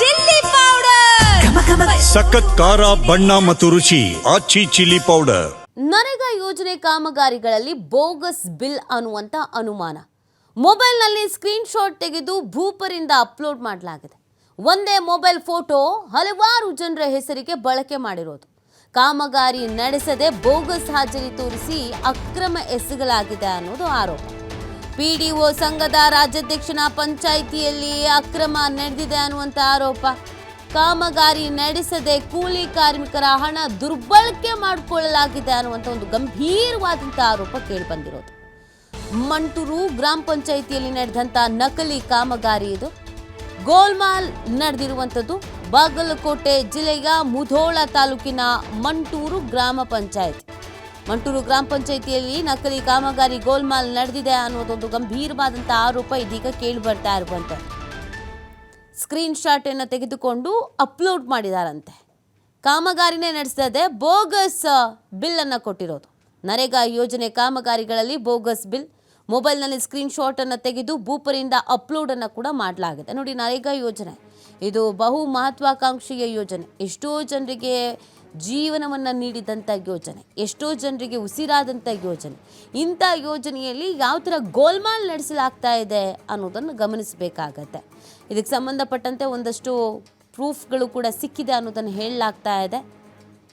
Chilli powder. ಸಖತ್ ಖಾರ ಬಣ್ಣ ಮತ್ತು ರುಚಿ ಆಚಿ ಚಿಲ್ಲಿ ಪೌಡರ್. ನರೇಗಾ ಯೋಜನೆ ಕಾಮಗಾರಿಗಳಲ್ಲಿ ಬೋಗಸ್ ಬಿಲ್ ಅನ್ನುವಂತ ಅನುಮಾನ. ಮೊಬೈಲ್ನಲ್ಲಿ ಸ್ಕ್ರೀನ್ ಶಾಟ್ ತೆಗೆದು ಭೂಪರಿಂದ ಅಪ್ಲೋಡ್ ಮಾಡಲಾಗಿದೆ. ಒಂದೇ ಮೊಬೈಲ್ ಫೋಟೋ ಹಲವಾರು ಜನರ ಹೆಸರಿಗೆ ಬಳಕೆ ಮಾಡಿರೋದು. ಕಾಮಗಾರಿ ನಡೆಸದೆ ಬೋಗಸ್ ಹಾಜರಿ ತೋರಿಸಿ ಅಕ್ರಮ ಎಸಗಲಾಗಿದೆ ಅನ್ನೋದು ಆರೋಪ. ಪಿಡಿಒ ಸಂಘದ ರಾಜ್ಯಾಧ್ಯಕ್ಷನ ಪಂಚಾಯಿತಿಯಲ್ಲಿ ಅಕ್ರಮ ನಡೆದಿದೆ ಅನ್ನುವಂಥ ಆರೋಪ. ಕಾಮಗಾರಿ ನಡೆಸದೆ ಕೂಲಿ ಕಾರ್ಮಿಕರ ಹಣ ದುರ್ಬಳಕೆ ಮಾಡಿಕೊಳ್ಳಲಾಗಿದೆ ಅನ್ನುವಂಥ ಒಂದು ಗಂಭೀರವಾದಂಥ ಆರೋಪ ಕೇಳಿಬಂದಿರೋದು ಮಂಟೂರು ಗ್ರಾಮ ಪಂಚಾಯಿತಿಯಲ್ಲಿ ನಡೆದಂಥ ನಕಲಿ ಕಾಮಗಾರಿ ಇದು. ಗೋಲ್ಮಾಲ್ ನಡೆದಿರುವಂಥದ್ದು ಬಾಗಲಕೋಟೆ ಜಿಲ್ಲೆಯ ಮುಧೋಳ ತಾಲೂಕಿನ ಮಂಟೂರು ಗ್ರಾಮ ಪಂಚಾಯತ್. ಮಂಟೂರು ಗ್ರಾಮ ಪಂಚಾಯಿತಿಯಲ್ಲಿ ನಕಲಿ ಕಾಮಗಾರಿ ಗೋಲ್ಮಾಲ್ ನಡೆದಿದೆ ಅನ್ನೋದೊಂದು ಗಂಭೀರವಾದಂಥ ಆರೋಪ ಇದೀಗ ಕೇಳಿ ಬರ್ತಾ ಇರುವಂತೆ. ಸ್ಕ್ರೀನ್ ಶಾಟ್ ಅನ್ನು ತೆಗೆದುಕೊಂಡು ಅಪ್ಲೋಡ್ ಮಾಡಿದಾರಂತೆ. ಕಾಮಗಾರಿನೇ ನಡೆಸದೆ ಬೋಗಸ್ ಬಿಲ್ ಅನ್ನು ಕೊಟ್ಟಿರೋದು. ನರೇಗಾ ಯೋಜನೆ ಕಾಮಗಾರಿಗಳಲ್ಲಿ ಬೋಗಸ್ ಬಿಲ್ ಮೊಬೈಲ್ನಲ್ಲಿ ಸ್ಕ್ರೀನ್ ಶಾಟ್ ಅನ್ನು ತೆಗೆದು ಬೂಪರಿಂದ ಅಪ್ಲೋಡ್ ಅನ್ನು ಕೂಡ ಮಾಡಲಾಗಿದೆ. ನೋಡಿ, ನರೇಗಾ ಯೋಜನೆ. ಇದು ಬಹು ಮಹತ್ವಾಕಾಂಕ್ಷೆಯ ಯೋಜನೆ. ಎಷ್ಟೋ ಜನರಿಗೆ ಜೀವನವನ್ನು ನೀಡಿದಂಥ ಯೋಜನೆ, ಎಷ್ಟೋ ಜನರಿಗೆ ಉಸಿರಾದಂಥ ಯೋಜನೆ. ಇಂಥ ಯೋಜನೆಯಲ್ಲಿ ಯಾವ ಥರ ಗೋಲ್ಮಾಲ್ ನಡೆಸಲಾಗ್ತಾ ಇದೆ ಅನ್ನೋದನ್ನು ಗಮನಿಸಬೇಕಾಗತ್ತೆ. ಇದಕ್ಕೆ ಸಂಬಂಧಪಟ್ಟಂತೆ ಒಂದಷ್ಟು ಪ್ರೂಫ್ಗಳು ಕೂಡ ಸಿಕ್ಕಿದೆ ಅನ್ನೋದನ್ನು ಹೇಳಲಾಗ್ತಾ ಇದೆ.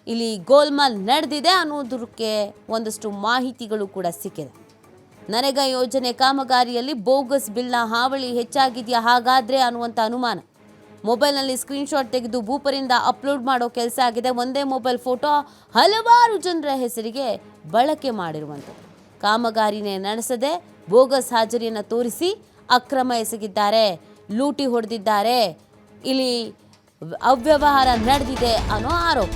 ಇಲ್ಲಿ ಗೋಲ್ಮಾಲ್ ನಡೆದಿದೆ ಅನ್ನೋದಕ್ಕೆ ಒಂದಷ್ಟು ಮಾಹಿತಿಗಳು ಕೂಡ ಸಿಕ್ಕಿದೆ. ನರೇಗಾ ಯೋಜನೆ ಕಾಮಗಾರಿಯಲ್ಲಿ ಬೋಗಸ್ ಬಿಲ್ನ ಹಾವಳಿ ಹೆಚ್ಚಾಗಿದೆಯಾ ಹಾಗಾದರೆ ಅನ್ನುವಂಥ ಅನುಮಾನ. ಮೊಬೈಲ್ನಲ್ಲಿ ಸ್ಕ್ರೀನ್ಶಾಟ್ ತೆಗೆದು ಭೂಪರಿಂದ ಅಪ್ಲೋಡ್ ಮಾಡೋ ಕೆಲಸ ಆಗಿದೆ. ಒಂದೇ ಮೊಬೈಲ್ ಫೋಟೋ ಹಲವಾರು ಜನರ ಹೆಸರಿಗೆ ಬಳಕೆ ಮಾಡಿರುವಂಥದ್ದು ಕಾಮಗಾರಿನೇ ನಡೆಸದೆ ಬೋಗಸ್ ಹಾಜರಿಯನ್ನು ತೋರಿಸಿ ಅಕ್ರಮ ಎಸಗಿದ್ದಾರೆ, ಲೂಟಿ ಹೊಡೆದಿದ್ದಾರೆ. ಇಲ್ಲಿ ಅವ್ಯವಹಾರ ನಡೆದಿದೆ ಅನ್ನೋ ಆರೋಪ.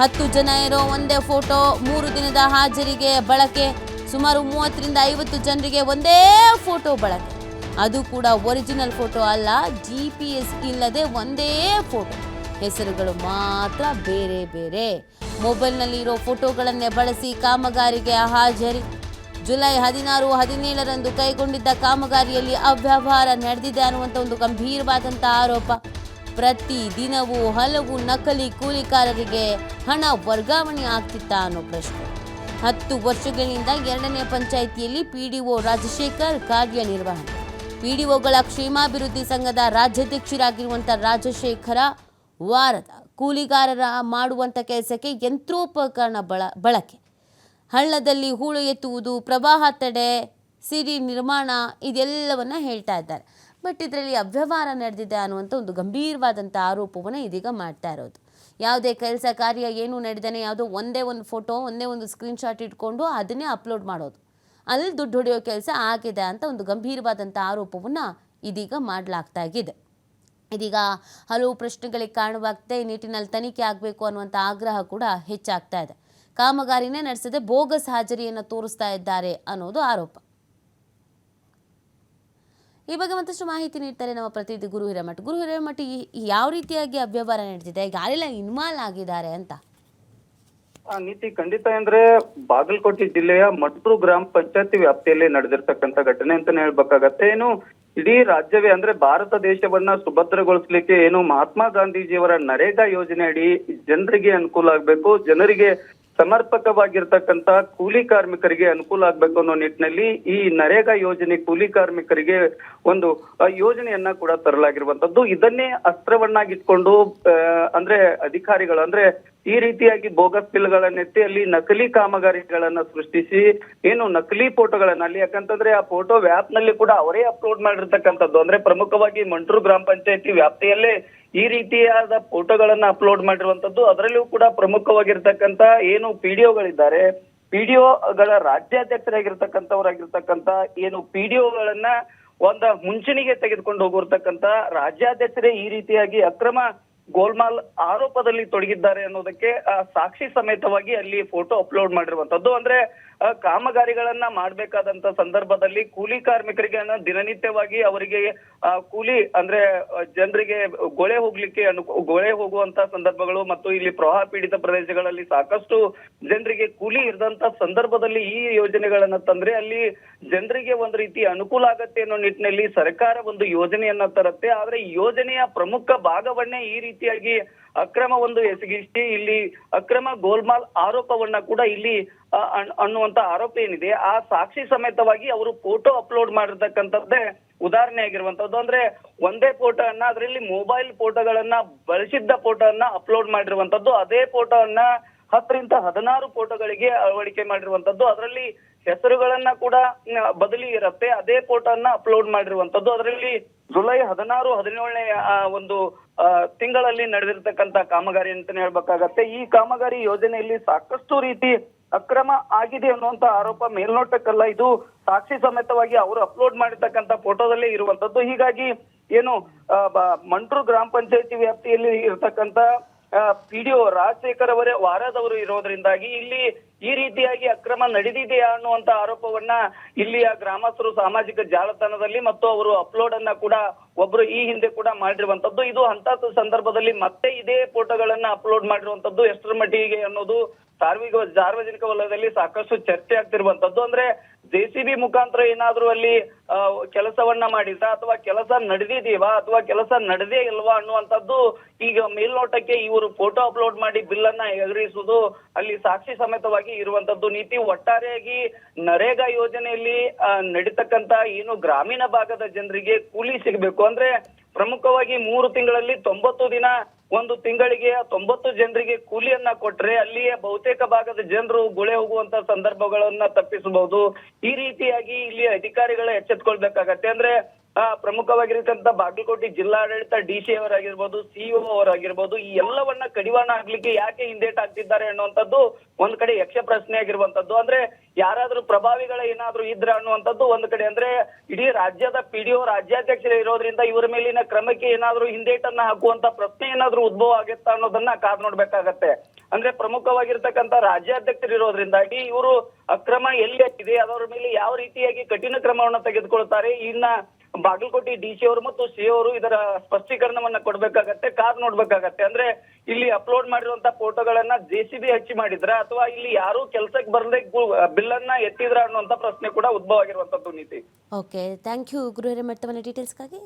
ಹತ್ತು ಜನ ಇರೋ ಒಂದೇ ಫೋಟೋ ಮೂರು ದಿನದ ಹಾಜರಿಗೆ ಬಳಕೆ. ಸುಮಾರು ಮೂವತ್ತರಿಂದ ಐವತ್ತು ಜನರಿಗೆ ಒಂದೇ ಫೋಟೋ ಬಳಕೆ. ಅದು ಕೂಡ ಒರಿಜಿನಲ್ ಫೋಟೋ ಅಲ್ಲ ಜಿ ಪಿ ಎಸ್ ಇಲ್ಲದೆ ಒಂದೇ ಫೋಟೋ ಹೆಸರುಗಳು ಮಾತ್ರ ಬೇರೆ ಬೇರೆ. ಮೊಬೈಲ್ನಲ್ಲಿ ಇರೋ ಫೋಟೋಗಳನ್ನೇ ಬಳಸಿ ಕಾಮಗಾರಿಗೆ ಹಾಜರಿ. ಜುಲೈ ಹದಿನಾರು, ಹದಿನೇಳರಂದು ಕೈಗೊಂಡಿದ್ದ ಕಾಮಗಾರಿಯಲ್ಲಿ ಅವ್ಯವಹಾರ ನಡೆದಿದೆ ಅನ್ನುವಂಥ ಒಂದು ಗಂಭೀರವಾದಂಥ ಆರೋಪ. ಪ್ರತಿ ದಿನವೂ ಹಲವು ನಕಲಿ ಕೂಲಿಕಾರರಿಗೆ ಹಣ ವರ್ಗಾವಣೆ ಆಗ್ತಿತ್ತಾ ಅನ್ನೋ ಪ್ರಶ್ನೆ. ಹತ್ತು ವರ್ಷಗಳಿಂದ ಎರಡನೇ ಪಂಚಾಯಿತಿಯಲ್ಲಿ ಪಿಡಿಒ ರಾಜಶೇಖರ್ ಕಾರ್ಯನಿರ್ವಹಣೆ. ಪಿಡಿಒಗಳ ಕ್ಷೇಮಾಭಿವೃದ್ಧಿ ಸಂಘದ ರಾಜ್ಯಾಧ್ಯಕ್ಷರಾಗಿರುವಂಥ ರಾಜಶೇಖರ ವಾರದ ಕೂಲಿಗಾರರ ಮಾಡುವಂಥ ಕೆಲಸಕ್ಕೆ ಯಂತ್ರೋಪಕರಣ ಬಳ, ಬಳಕೆ. ಹಳ್ಳದಲ್ಲಿ ಹೂಳು ಎತ್ತುವುದು, ಪ್ರವಾಹ ತಡೆ ಸಿರಿ ನಿರ್ಮಾಣ ಇದೆಲ್ಲವನ್ನ ಹೇಳ್ತಾ ಇದ್ದಾರೆ. ಬಟ್ ಇದರಲ್ಲಿ ಅವ್ಯವಹಾರ ನಡೆದಿದೆ ಅನ್ನುವಂಥ ಒಂದು ಗಂಭೀರವಾದಂಥ ಆರೋಪವನ್ನು ಇದೀಗ ಮಾಡ್ತಾ ಇರೋದು. ಯಾವುದೇ ಕೆಲಸ ಕಾರ್ಯ ಏನು ನಡೆದೇನೆ ಯಾವುದೋ ಒಂದೇ ಒಂದು ಫೋಟೋ, ಒಂದೇ ಒಂದು ಸ್ಕ್ರೀನ್ಶಾಟ್ ಇಟ್ಕೊಂಡು ಅದನ್ನೇ ಅಪ್ಲೋಡ್ ಮಾಡೋದು. ಅಲ್ಲಿ ದುಡ್ಡು ಹೊಡೆಯೋ ಕೆಲಸ ಆಗಿದೆ ಅಂತ ಒಂದು ಗಂಭೀರವಾದಂಥ ಆರೋಪವನ್ನು ಇದೀಗ ಮಾಡಲಾಗ್ತಾ ಇದೆ. ಇದೀಗ ಹಲವು ಪ್ರಶ್ನೆಗಳಿಗೆ ಕಾರಣವಾಗ್ತದೆ ಈ ನಿಟ್ಟಿನಲ್ಲಿ ತನಿಖೆ ಆಗಬೇಕು ಅನ್ನುವಂಥ ಆಗ್ರಹ ಕೂಡ ಹೆಚ್ಚಾಗ್ತಾ ಇದೆ. ಕಾಮಗಾರಿನೇ ನಡೆಸದೆ ಬೋಗಸ್ ಹಾಜರಿಯನ್ನು ತೋರಿಸ್ತಾ ಇದ್ದಾರೆ ಅನ್ನೋದು ಆರೋಪ. ಈ ಬಗ್ಗೆ ಮತ್ತಷ್ಟು ಮಾಹಿತಿ ನೀಡ್ತಾರೆ ನಮ್ಮ ಪ್ರತಿನಿಧಿ ಗುರು ಹಿರೇಮಠ. ಗುರು ಹಿರೇಮಠ ಯಾವ ರೀತಿಯಾಗಿ ಅವ್ಯವಹಾರ ನಡೆದಿದೆ? ಯಾರೆಲ್ಲ ಇನ್ವಾಲ್ವ್ ಆಗಿದ್ದಾರೆ ಅಂತ? ನೀತಿ ಖಂಡಿತ ಅಂದ್ರೆ ಬಾಗಲಕೋಟೆ ಜಿಲ್ಲೆಯ ಮಟ್ರು ಗ್ರಾಮ ಪಂಚಾಯತಿ ವ್ಯಾಪ್ತಿಯಲ್ಲಿ ನಡೆದಿರ್ತಕ್ಕಂತ ಘಟನೆ ಅಂತಾನೆ ಹೇಳ್ಬೇಕಾಗತ್ತೆ. ಏನು ಇಡೀ ರಾಜ್ಯವೇ ಅಂದ್ರೆ ಭಾರತ ದೇಶವನ್ನ ಸುಭದ್ರಗೊಳಿಸ್ಲಿಕ್ಕೆ ಏನು ಮಹಾತ್ಮ ಗಾಂಧೀಜಿಯವರ ನರೇಗಾ ಯೋಜನೆ ಅಡಿ ಜನರಿಗೆ ಅನುಕೂಲ ಆಗ್ಬೇಕು, ಜನರಿಗೆ ಸಮರ್ಪಕವಾಗಿರ್ತಕ್ಕಂತ ಕೂಲಿ ಕಾರ್ಮಿಕರಿಗೆ ಅನುಕೂಲ ಆಗ್ಬೇಕು ಅನ್ನೋ ನಿಟ್ಟಿನಲ್ಲಿ ಈ ನರೇಗಾ ಯೋಜನೆ ಕೂಲಿ ಕಾರ್ಮಿಕರಿಗೆ ಒಂದು ಯೋಜನೆಯನ್ನ ಕೂಡ ತರಲಾಗಿರುವಂತದ್ದು ಇದನ್ನೇ ಅಸ್ತ್ರವನ್ನಾಗಿಟ್ಕೊಂಡು ಅಂದ್ರೆ ಅಧಿಕಾರಿಗಳು, ಅಂದ್ರೆ ಈ ರೀತಿಯಾಗಿ ಬೋಗಸ್ ಬಿಲ್ಗಳನ್ನೆತ್ತಿ ಅಲ್ಲಿ ನಕಲಿ ಕಾಮಗಾರಿಗಳನ್ನ ಸೃಷ್ಟಿಸಿ, ಏನು ನಕಲಿ ಫೋಟೋಗಳನ್ನ ಅಲ್ಲಿ, ಯಾಕಂತಂದ್ರೆ ಆ ಫೋಟೋ ವ್ಯಾಪ್ನಲ್ಲಿ ಕೂಡ ಅವರೇ ಅಪ್ಲೋಡ್ ಮಾಡಿರ್ತಕ್ಕಂಥದ್ದು. ಅಂದ್ರೆ ಪ್ರಮುಖವಾಗಿ ಮಂಟ್ರು ಗ್ರಾಮ ಪಂಚಾಯತಿ ವ್ಯಾಪ್ತಿಯಲ್ಲೇ ಈ ರೀತಿಯಾದ ಫೋಟೋಗಳನ್ನ ಅಪ್ಲೋಡ್ ಮಾಡಿರುವಂತದ್ದು ಅದರಲ್ಲೂ ಕೂಡ ಪ್ರಮುಖವಾಗಿರ್ತಕ್ಕಂತ ಏನು ಪಿಡಿಒಗಳಿದ್ದಾರೆ ಪಿಡಿಒಗಳ ರಾಜ್ಯಾಧ್ಯಕ್ಷರಾಗಿರ್ತಕ್ಕಂಥವರಾಗಿರ್ತಕ್ಕಂಥ ಏನು ಪಿಡಿಒಗಳನ್ನ ಒಂದ ಮುಂಚೂಣಿಗೆ ತೆಗೆದುಕೊಂಡು ಹೋಗಿರ್ತಕ್ಕಂಥ ರಾಜ್ಯಾಧ್ಯಕ್ಷರೇ ಈ ರೀತಿಯಾಗಿ ಅಕ್ರಮ ಗೋಲ್ಮಾಲ್ ಆರೋಪದಲ್ಲಿ ತೊಡಗಿದ್ದಾರೆ ಅನ್ನೋದಕ್ಕೆ ಸಾಕ್ಷಿ ಸಮೇತವಾಗಿ ಅಲ್ಲಿ ಫೋಟೋ ಅಪ್ಲೋಡ್ ಮಾಡಿರುವಂತದ್ದು ಅಂದ್ರೆ ಕಾಮಗಾರಿಗಳನ್ನ ಮಾಡ್ಬೇಕಾದಂತ ಸಂದರ್ಭದಲ್ಲಿ ಕೂಲಿ ಕಾರ್ಮಿಕರಿಗೆ ದಿನನಿತ್ಯವಾಗಿ ಅವರಿಗೆ ಕೂಲಿ, ಅಂದ್ರೆ ಜನರಿಗೆ ಗೊಳೆ ಹೋಗ್ಲಿಕ್ಕೆ ಅನು, ಗೊಳೆ ಹೋಗುವಂತ ಸಂದರ್ಭಗಳು ಮತ್ತು ಇಲ್ಲಿ ಪ್ರವಾಹ ಪೀಡಿತ ಪ್ರದೇಶಗಳಲ್ಲಿ ಸಾಕಷ್ಟು ಜನರಿಗೆ ಕೂಲಿ ಇರದಂತ ಸಂದರ್ಭದಲ್ಲಿ ಈ ಯೋಜನೆಗಳನ್ನ ತಂದ್ರೆ ಅಲ್ಲಿ ಜನರಿಗೆ ಒಂದು ರೀತಿ ಅನುಕೂಲ ಆಗತ್ತೆ ಅನ್ನೋ ನಿಟ್ಟಿನಲ್ಲಿ ಸರ್ಕಾರ ಒಂದು ಯೋಜನೆಯನ್ನ ತರುತ್ತೆ. ಆದ್ರೆ ಯೋಜನೆಯ ಪ್ರಮುಖ ಭಾಗವನ್ನೇ ಈ ರೀತಿಯಾಗಿ ಅಕ್ರಮ ಒಂದು ಎಸಗಿಸಿ ಇಲ್ಲಿ ಅಕ್ರಮ ಗೋಲ್ಮಾಲ್ ಆರೋಪವನ್ನ ಕೂಡ ಇಲ್ಲಿ ಅನ್ನುವಂತ ಆರೋಪ ಏನಿದೆ, ಆ ಸಾಕ್ಷಿ ಸಮೇತವಾಗಿ ಅವರು ಫೋಟೋ ಅಪ್ಲೋಡ್ ಮಾಡಿರ್ತಕ್ಕಂಥದ್ದೇ ಉದಾಹರಣೆ ಆಗಿರುವಂತದ್ದು ಅಂದ್ರೆ ಒಂದೇ ಫೋಟೋ ಅನ್ನ ಅದರಲ್ಲಿ ಮೊಬೈಲ್ ಫೋಟೋಗಳನ್ನ ಬಳಸಿದ್ದ ಫೋಟೋ ಅನ್ನ ಅಪ್ಲೋಡ್ ಮಾಡಿರುವಂತದ್ದು ಅದೇ ಫೋಟೋ ಅನ್ನ ಹತ್ತರಿಂದ ಹದಿನಾರು ಫೋಟೋಗಳಿಗೆ ಅಳವಡಿಕೆ ಮಾಡಿರುವಂತದ್ದು ಅದರಲ್ಲಿ ಹೆಸರುಗಳನ್ನ ಕೂಡ ಬದಲಿ ಇರುತ್ತೆ. ಅದೇ ಫೋಟೋನ ಅಪ್ಲೋಡ್ ಮಾಡಿರುವಂತದ್ದು. ಅದರಲ್ಲಿ ಜುಲೈ ಹದಿನಾರು, ಹದಿನೇಳನೇ ಒಂದು ತಿಂಗಳಲ್ಲಿ ನಡೆದಿರ್ತಕ್ಕಂತ ಕಾಮಗಾರಿ ಅಂತಾನೆ ಹೇಳ್ಬೇಕಾಗತ್ತೆ. ಈ ಕಾಮಗಾರಿ ಯೋಜನೆಯಲ್ಲಿ ಸಾಕಷ್ಟು ರೀತಿ ಅಕ್ರಮ ಆಗಿದೆ ಅನ್ನುವಂತ ಆರೋಪ ಮೇಲ್ನೋಟಕ್ಕಲ್ಲ. ಇದು ಸಾಕ್ಷಿ ಸಮೇತವಾಗಿ ಅವರು ಅಪ್ಲೋಡ್ ಮಾಡಿರ್ತಕ್ಕಂತ ಫೋಟೋದಲ್ಲೇ ಇರುವಂತದ್ದು. ಹೀಗಾಗಿ ಏನು ಮಂಟ್ರು ಗ್ರಾಮ ಪಂಚಾಯತಿ ವ್ಯಾಪ್ತಿಯಲ್ಲಿ ಇರತಕ್ಕಂತ ಪಿಡಿಒ ರಾಜಶೇಖರ್ ಅವರೇ ವಾರದವರು ಇರೋದ್ರಿಂದಾಗಿ ಇಲ್ಲಿ ಈ ರೀತಿಯಾಗಿ ಅಕ್ರಮ ನಡೆದಿದೆಯಾ ಅನ್ನುವಂತ ಆರೋಪವನ್ನ ಇಲ್ಲಿಯ ಗ್ರಾಮಸ್ಥರು ಸಾಮಾಜಿಕ ಜಾಲತಾಣದಲ್ಲಿ ಮತ್ತು ಅವರು ಅಪ್ಲೋಡ್ ಅನ್ನ ಕೂಡ ಒಬ್ರು ಈ ಹಿಂದೆ ಕೂಡ ಮಾಡಿರುವಂತದ್ದು. ಇದು ಅಂತ ಸಂದರ್ಭದಲ್ಲಿ ಮತ್ತೆ ಇದೇ ಫೋಟೋಗಳನ್ನ ಅಪ್ಲೋಡ್ ಮಾಡಿರುವಂತದ್ದು ಎಷ್ಟರ ಮಟ್ಟಿಗೆ ಅನ್ನೋದು ಸಾರ್ವಜನಿಕ ಸಾರ್ವಜನಿಕ ವಲಯದಲ್ಲಿ ಸಾಕಷ್ಟು ಚರ್ಚೆ ಆಗ್ತಿರುವಂತದ್ದು. ಅಂದ್ರೆ ಜೆಸಿಬಿ ಮುಖಾಂತರ ಏನಾದ್ರೂ ಅಲ್ಲಿ ಕೆಲಸವನ್ನ ಮಾಡಿದ್ರ? ಅಥವಾ ಕೆಲಸ ನಡೆದಿದೀವಾ ಅಥವಾ ಕೆಲಸ ನಡೆದೇ ಇಲ್ವಾ ಅನ್ನುವಂಥದ್ದು ಈಗ ಮೇಲ್ನೋಟಕ್ಕೆ ಇವರು ಫೋಟೋ ಅಪ್ಲೋಡ್ ಮಾಡಿ ಬಿಲ್ ಅನ್ನ ಎಗರಿಸುವುದು ಅಲ್ಲಿ ಸಾಕ್ಷಿ ಸಮೇತವಾಗಿ ಇರುವಂತದ್ದು ನೀತಿ. ಒಟ್ಟಾರೆಯಾಗಿ ನರೇಗಾ ಯೋಜನೆಯಲ್ಲಿ ನಡೀತಕ್ಕಂತ ಏನು ಗ್ರಾಮೀಣ ಭಾಗದ ಜನರಿಗೆ ಕೂಲಿ ಸಿಗಬೇಕು. ಅಂದ್ರೆ ಪ್ರಮುಖವಾಗಿ ಮೂರು ತಿಂಗಳಲ್ಲಿ ತೊಂಬತ್ತು ದಿನ ಒಂದು ತಿಂಗಳಿಗೆ ತೊಂಬತ್ತು ಜನರಿಗೆ ಕೂಲಿಯನ್ನ ಕೊಟ್ರೆ ಅಲ್ಲಿಯೇ ಬಹುತೇಕ ಭಾಗದ ಜನರು ಗುಳೆ ಹೋಗುವಂತ ಸಂದರ್ಭಗಳನ್ನ ತಪ್ಪಿಸಬಹುದು. ಈ ರೀತಿಯಾಗಿ ಇಲ್ಲಿ ಅಧಿಕಾರಿಗಳ ಎಚ್ಚೆತ್ಕೊಳ್ಬೇಕಾಗತ್ತೆ. ಅಂದ್ರೆ ಪ್ರಮುಖವಾಗಿರ್ತಕ್ಕಂಥ ಬಾಗಲಕೋಟೆ ಜಿಲ್ಲಾಡಳಿತ ಡಿ ಸಿ ಅವರಾಗಿರ್ಬೋದು ಸಿಇಒ ಅವರಾಗಿರ್ಬೋದು, ಈ ಎಲ್ಲವನ್ನ ಕಡಿವಾಣ ಆಗ್ಲಿಕ್ಕೆ ಯಾಕೆ ಹಿಂದೇಟ್ ಆಗ್ತಿದ್ದಾರೆ ಅನ್ನುವಂಥದ್ದು ಒಂದ್ ಕಡೆ ಯಕ್ಷ ಪ್ರಶ್ನೆ ಆಗಿರುವಂತದ್ದು ಅಂದ್ರೆ ಯಾರಾದ್ರೂ ಪ್ರಭಾವಿಗಳ ಏನಾದ್ರೂ ಇದ್ರ ಅನ್ನುವಂಥದ್ದು ಒಂದ್ ಕಡೆ. ಅಂದ್ರೆ ಇಡೀ ರಾಜ್ಯದ ಪಿಡಿಒ ರಾಜ್ಯಾಧ್ಯಕ್ಷರು ಇರೋದ್ರಿಂದ ಇವರ ಮೇಲಿನ ಕ್ರಮಕ್ಕೆ ಏನಾದ್ರೂ ಹಿಂದೇಟನ್ನ ಹಾಕುವಂತ ಪ್ರಶ್ನೆ ಏನಾದ್ರೂ ಉದ್ಭವ ಆಗುತ್ತಾ ಅನ್ನೋದನ್ನ ಕಾದ್ ನೋಡ್ಬೇಕಾಗತ್ತೆ. ಅಂದ್ರೆ ಪ್ರಮುಖವಾಗಿರ್ತಕ್ಕಂಥ ರಾಜ್ಯಾಧ್ಯಕ್ಷರು ಇಡೀ ಇವರು ಅಕ್ರಮ ಎಲ್ಲಿ ಇದೆ ಅದರ ಮೇಲೆ ಯಾವ ರೀತಿಯಾಗಿ ಕಠಿಣ ಕ್ರಮವನ್ನು ತೆಗೆದುಕೊಳ್ತಾರೆ, ಇನ್ನ ಬಾಗಲಕೋಟೆ ಡಿ ಸಿ ಅವರು ಮತ್ತು ಸಿ ಅವರು ಇದರ ಸ್ಪಷ್ಟೀಕರಣವನ್ನ ಕೊಡ್ಬೇಕಾಗತ್ತೆ, ಕಾರ್ ನೋಡ್ಬೇಕಾಗತ್ತೆ. ಅಂದ್ರೆ ಇಲ್ಲಿ ಅಪ್ಲೋಡ್ ಮಾಡಿರುವಂತ ಫೋಟೋಗಳನ್ನ ಜೆ ಸಿ ಬಿ ಹಚ್ಚಿ ಮಾಡಿದ್ರ? ಅಥವಾ ಇಲ್ಲಿ ಯಾರು ಕೆಲಸಕ್ಕೆ ಬರದೆ ಬಿಲ್ ಅನ್ನ ಎತ್ತಿದ್ರ ಅನ್ನುವಂತ ಪ್ರಶ್ನೆ ಕೂಡ ಉದ್ಭವ ಆಗಿರುವಂತದ್ದು ನೀತಿ. ಓಕೆ ಥ್ಯಾಂಕ್ ಯು ಹಿರೇಮಠ್ ತಮ್ಮ ಡೀಟೇಲ್ಸ್ಗಾಗಿ